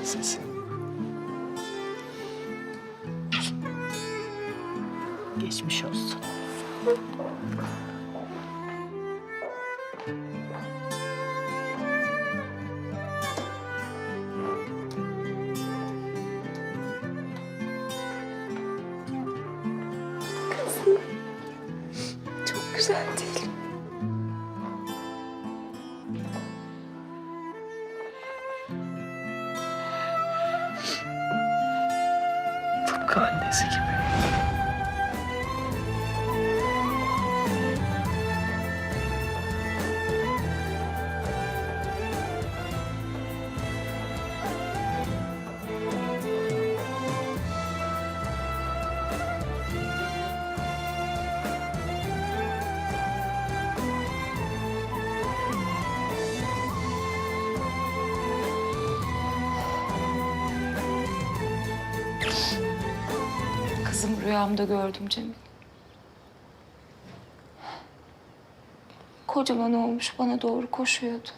Prensesim. Geçmiş olsun. Çok güzel değil Kızım rüyamda gördüm Cemil. Kocaman olmuş bana doğru koşuyordu.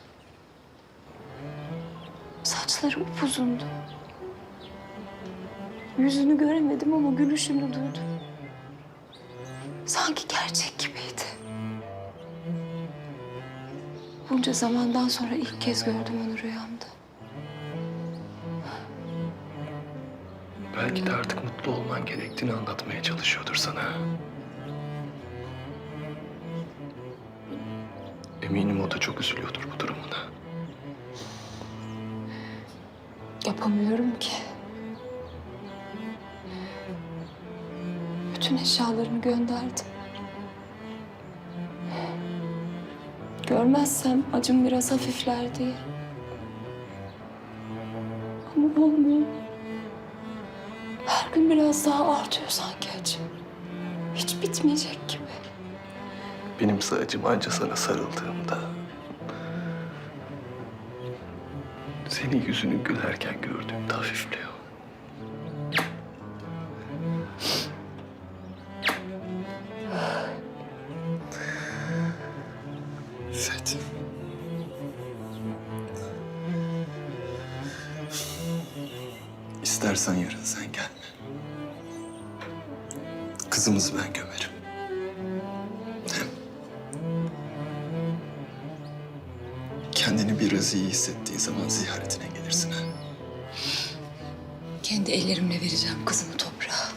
Saçları upuzundu. Yüzünü göremedim ama gülüşünü duydum. Sanki gerçek gibiydi. Bunca zamandan sonra ilk kez gördüm onu rüyamda. Belki de artık mutlu olman gerektiğini anlatmaya çalışıyordur sana. Eminim o da çok üzülüyordur bu durumuna. Yapamıyorum ki. Bütün eşyalarımı gönderdim. Görmezsem acım biraz hafifler diye. Ama olmuyor. Biraz daha artıyor sanki acım. Hiç bitmeyecek gibi. Benim acım anca sana sarıldığımda... ...seni yüzünü gülerken gördüğümde hafifliyor. İffet. İstersen yarın sen. Kızımızı ben gömerim. Hem kendini biraz iyi hissettiği zaman ziyaretine gelirsin ha. Kendi ellerimle vereceğim kızımı toprağa.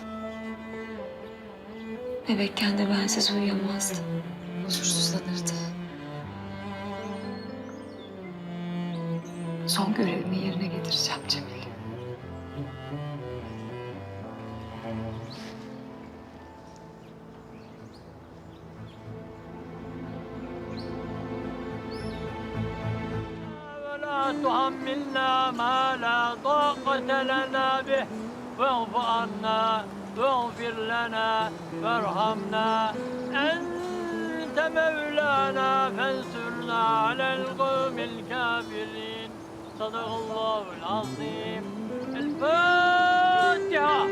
Bebekken de bensiz uyuyamazdı. Huzursuzlanırdı. Son görevimi yerine getireceğim Cemil. لنا به واعف عنا واغفر لنا وارحمنا أنت مولانا فانصرنا على القوم الكافرين صدق الله العظيم الفاتحة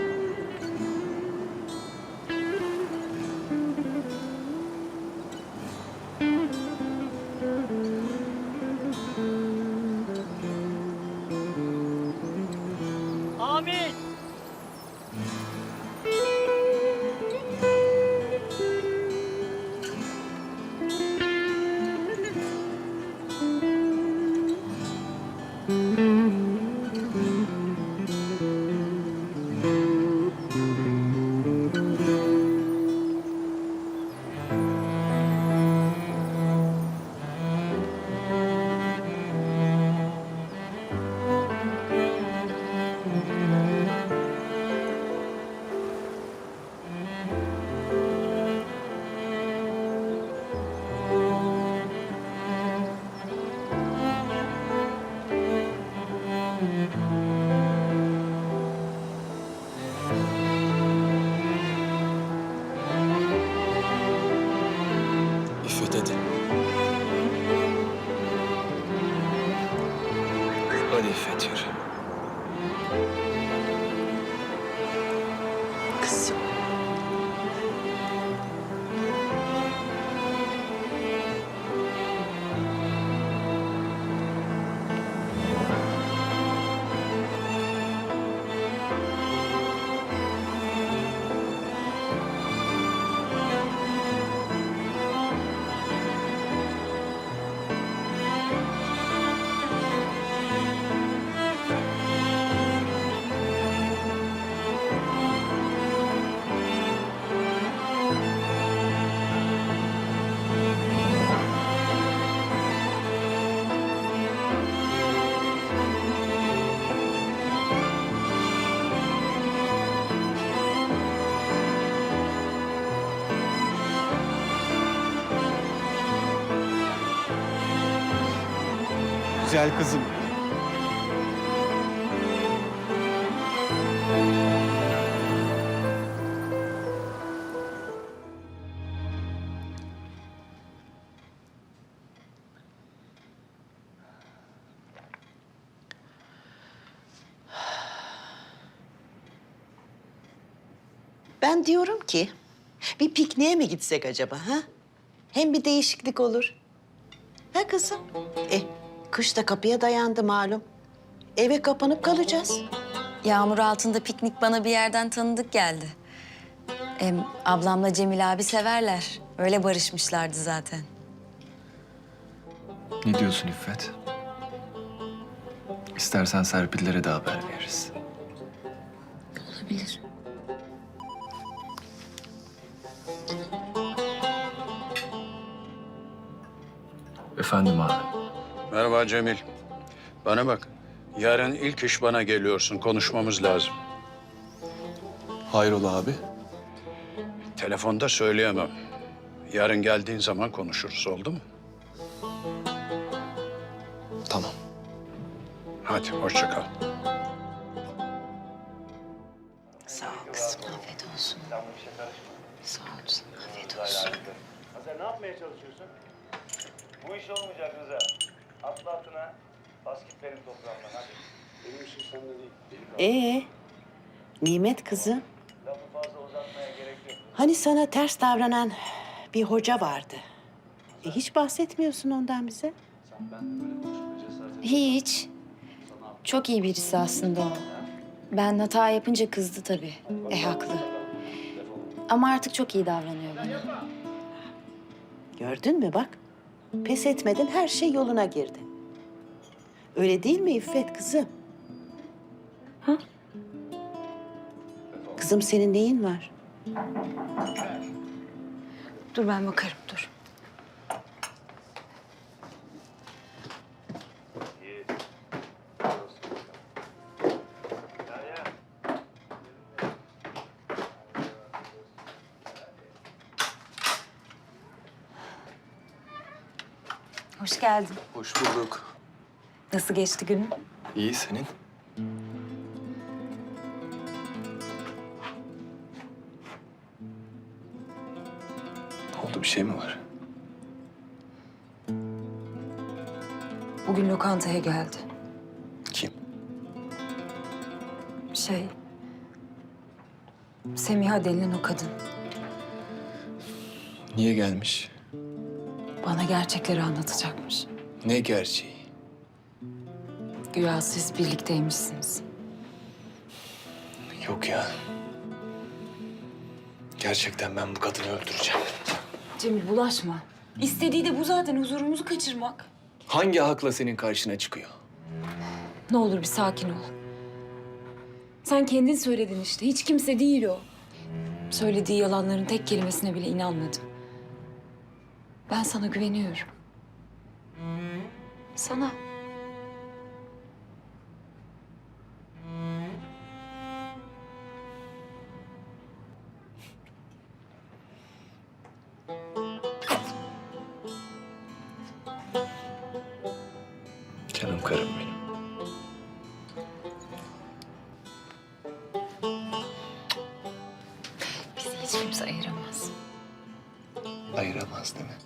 güzel kızım. Ben diyorum ki bir pikniğe mi gitsek acaba ha? Hem bir değişiklik olur. Ha kızım? Eh, kış da kapıya dayandı malum. Eve kapanıp kalacağız. Yağmur altında piknik bana bir yerden tanıdık geldi. Hem ablamla Cemil abi severler. Öyle barışmışlardı zaten. Ne diyorsun İffet? İstersen Serpillere de haber veririz. Olabilir. Efendim abi. Merhaba Cemil. Bana bak. Yarın ilk iş bana geliyorsun. Konuşmamız lazım. Hayrola abi? Telefonda söyleyemem. Yarın geldiğin zaman konuşuruz. Oldu mu? Tamam. Hadi hoşça kal. Sağ ol kızım. Afiyet olsun. Sağ ol. Afiyet olsun. Hazar ne yapmaya çalışıyorsun? Bu iş olmayacak Rıza. Atla atına, bas git benim toprağımdan hadi. Benim işim sende değil. Ee, Nimet kızım. Lafı fazla uzatmaya gerek yok. Hani sana ters davranan bir hoca vardı. E, hiç bahsetmiyorsun ondan bize. Hiç. Çok iyi birisi aslında o. Ben hata yapınca kızdı tabii. E haklı. Ama artık çok iyi davranıyor bana. Gördün mü bak? Pes etmedin her şey yoluna girdi. Öyle değil mi İffet kızım? Ha? Kızım senin neyin var? Dur ben bakarım dur. Hoş geldin. Hoş bulduk. Nasıl geçti günün? İyi senin? Ne oldu bir şey mi var? Bugün lokantaya geldi. Kim? Şey... Semiha denilen o kadın. Niye gelmiş? Bana gerçekleri anlatacakmış. Ne gerçeği? Güya siz birlikteymişsiniz. Yok ya. Gerçekten ben bu kadını öldüreceğim. Cemil bulaşma. İstediği de bu zaten huzurumuzu kaçırmak. Hangi hakla senin karşına çıkıyor? Ne olur bir sakin ol. Sen kendin söyledin işte. Hiç kimse değil o. Söylediği yalanların tek kelimesine bile inanmadım. Ben sana güveniyorum. Sana. Canım karım benim. Bizi hiç kimse ayıramaz. Ayıramaz değil mi?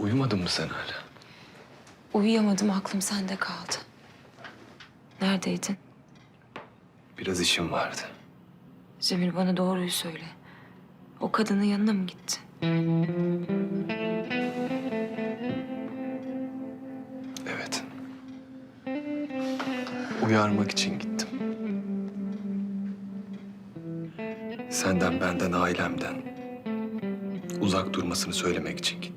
Uyumadın mı sen hala? Uyuyamadım, aklım sende kaldı. Neredeydin? Biraz işim vardı. Cemil bana doğruyu söyle. O kadının yanına mı gittin? Evet. Uyarmak için gittim. Senden, benden, ailemden uzak durmasını söylemek için gittim.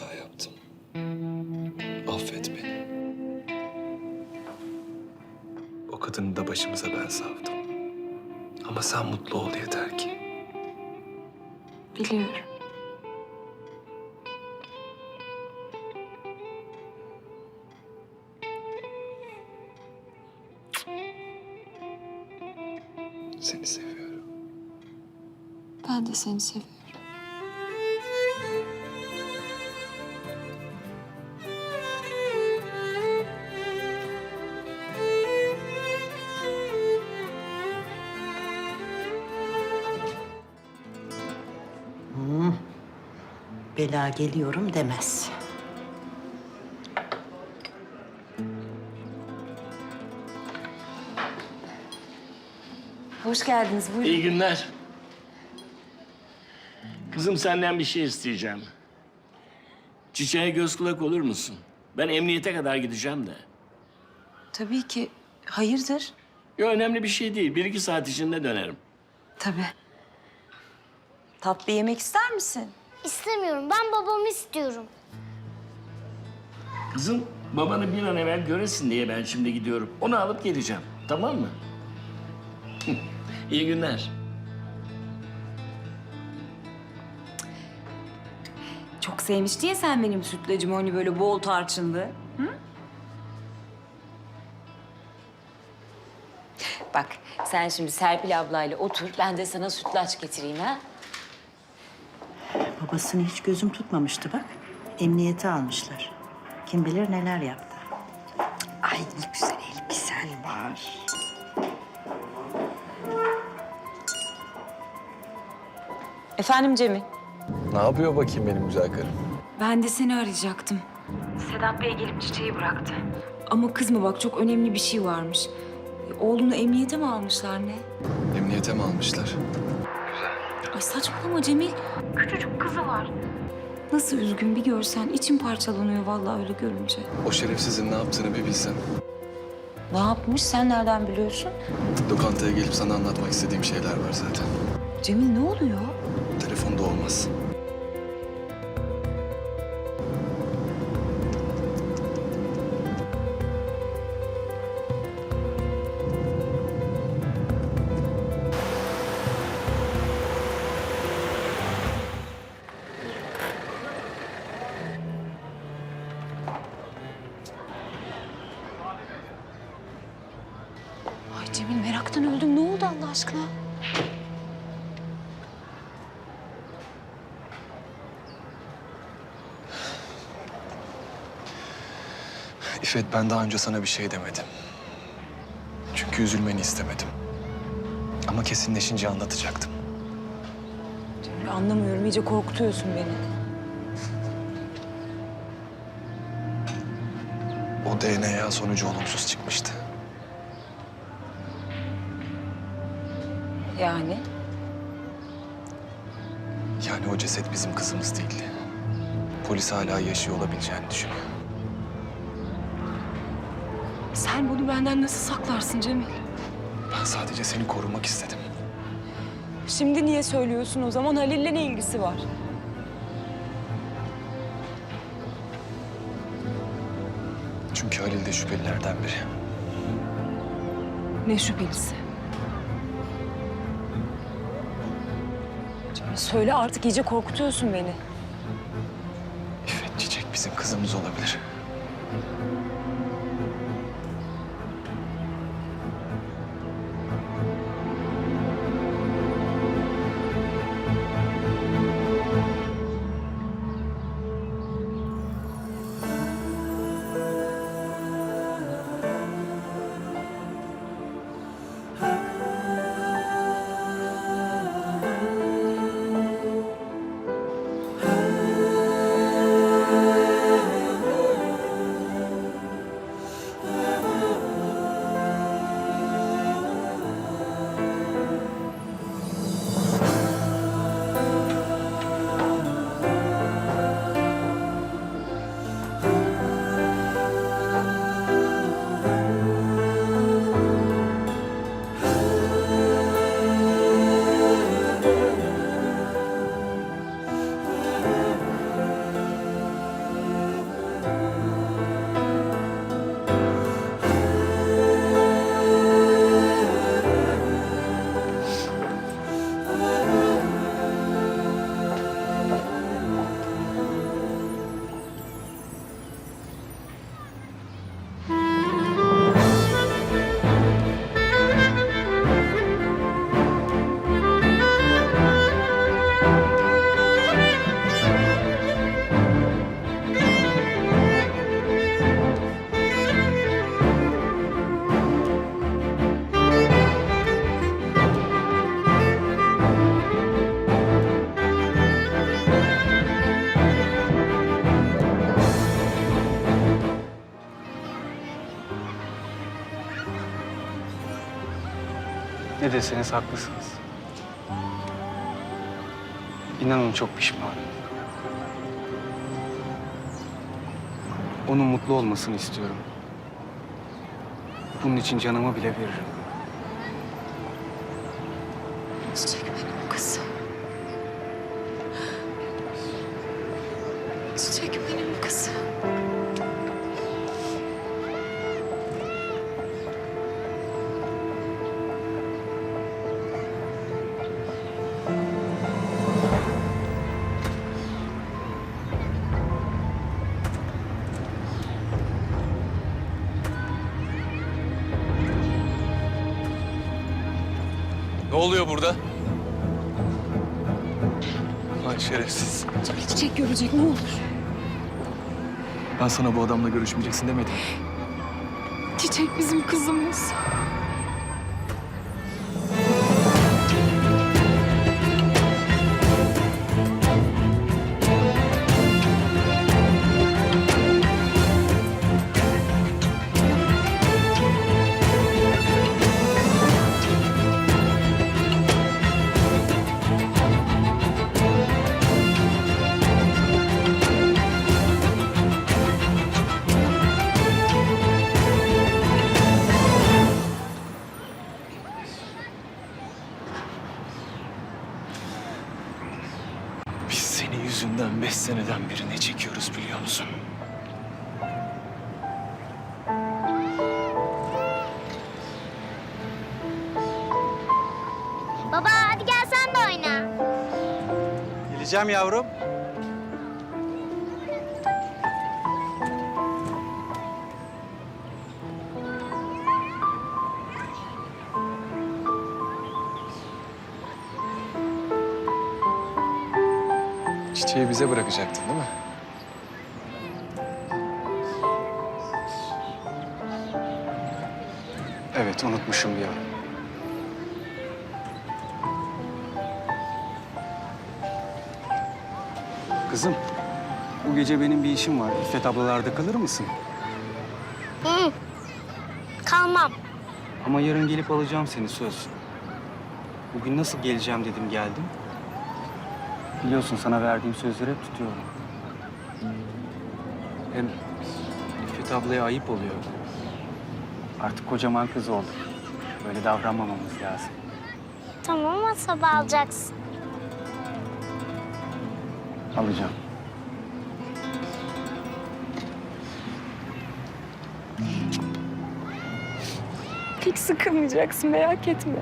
Hata yaptım. Affet beni. O kadını da başımıza ben savdım. Ama sen mutlu ol yeter ki. Biliyorum. Seni seviyorum. Ben de seni seviyorum. Bela geliyorum demez. Hoş geldiniz. Buyurun. İyi günler. Kızım senden bir şey isteyeceğim. Çiçeğe göz kulak olur musun? Ben emniyete kadar gideceğim de. Tabii ki. Hayırdır? Yok önemli bir şey değil. Bir iki saat içinde dönerim. Tabii. Tatlı yemek ister misin? İstemiyorum. Ben babamı istiyorum. Kızım babanı bir an evvel göresin diye ben şimdi gidiyorum. Onu alıp geleceğim. Tamam mı? İyi günler. Çok sevmişti ya sen benim sütlacımı hani böyle bol tarçınlı. Hı? Bak sen şimdi Serpil ablayla otur. Ben de sana sütlaç getireyim ha. Babasını hiç gözüm tutmamıştı bak. Emniyete almışlar. Kim bilir neler yaptı. Ay ne güzel elbisen var. Efendim Cemil. Ne yapıyor bakayım benim güzel karım? Ben de seni arayacaktım. Sedat Bey gelip çiçeği bıraktı. Ama kızma bak çok önemli bir şey varmış. Oğlunu emniyete mi almışlar ne? Emniyete mi almışlar? Ay saçmalama Cemil. Küçücük kızı var. Nasıl üzgün bir görsen içim parçalanıyor vallahi öyle görünce. O şerefsizin ne yaptığını bir bilsen. Ne yapmış sen nereden biliyorsun? Lokantaya gelip sana anlatmak istediğim şeyler var zaten. Cemil ne oluyor? Telefonda olmaz. İffet ben daha önce sana bir şey demedim. Çünkü üzülmeni istemedim. Ama kesinleşince anlatacaktım. Cemil anlamıyorum. iyice korkutuyorsun beni. O DNA sonucu olumsuz çıkmıştı. Yani? Yani o ceset bizim kızımız değil. Polis hala yaşıyor olabileceğini düşünüyor. Sen bunu benden nasıl saklarsın Cemil? Ben sadece seni korumak istedim. Şimdi niye söylüyorsun o zaman? Halil'le ne ilgisi var? Çünkü Halil de şüphelilerden biri. Ne şüphelisi? Cemil söyle artık iyice korkutuyorsun beni. İffet Çiçek bizim kızımız olabilir. Ne deseniz haklısınız. İnanın çok pişmanım. Onun mutlu olmasını istiyorum. Bunun için canımı bile veririm. Ne oluyor burada? Lan şerefsiz. Çiçek görecek ne olur. Ben sana bu adamla görüşmeyeceksin demedim. Çiçek bizim kızımız. Geleceğim yavrum. Çiçeği bize bırakacaktın değil mi? Evet unutmuşum bir an. Kızım, bu gece benim bir işim var. İffet ablalarda kalır mısın? Hı. Kalmam. Ama yarın gelip alacağım seni söz. Bugün nasıl geleceğim dedim geldim. Biliyorsun sana verdiğim sözleri hep tutuyorum. Hem İffet ablaya ayıp oluyor. Artık kocaman kız olduk. Böyle davranmamamız lazım. Tamam ama sabah alacaksın. Alacağım. Hiç sıkılmayacaksın merak etme.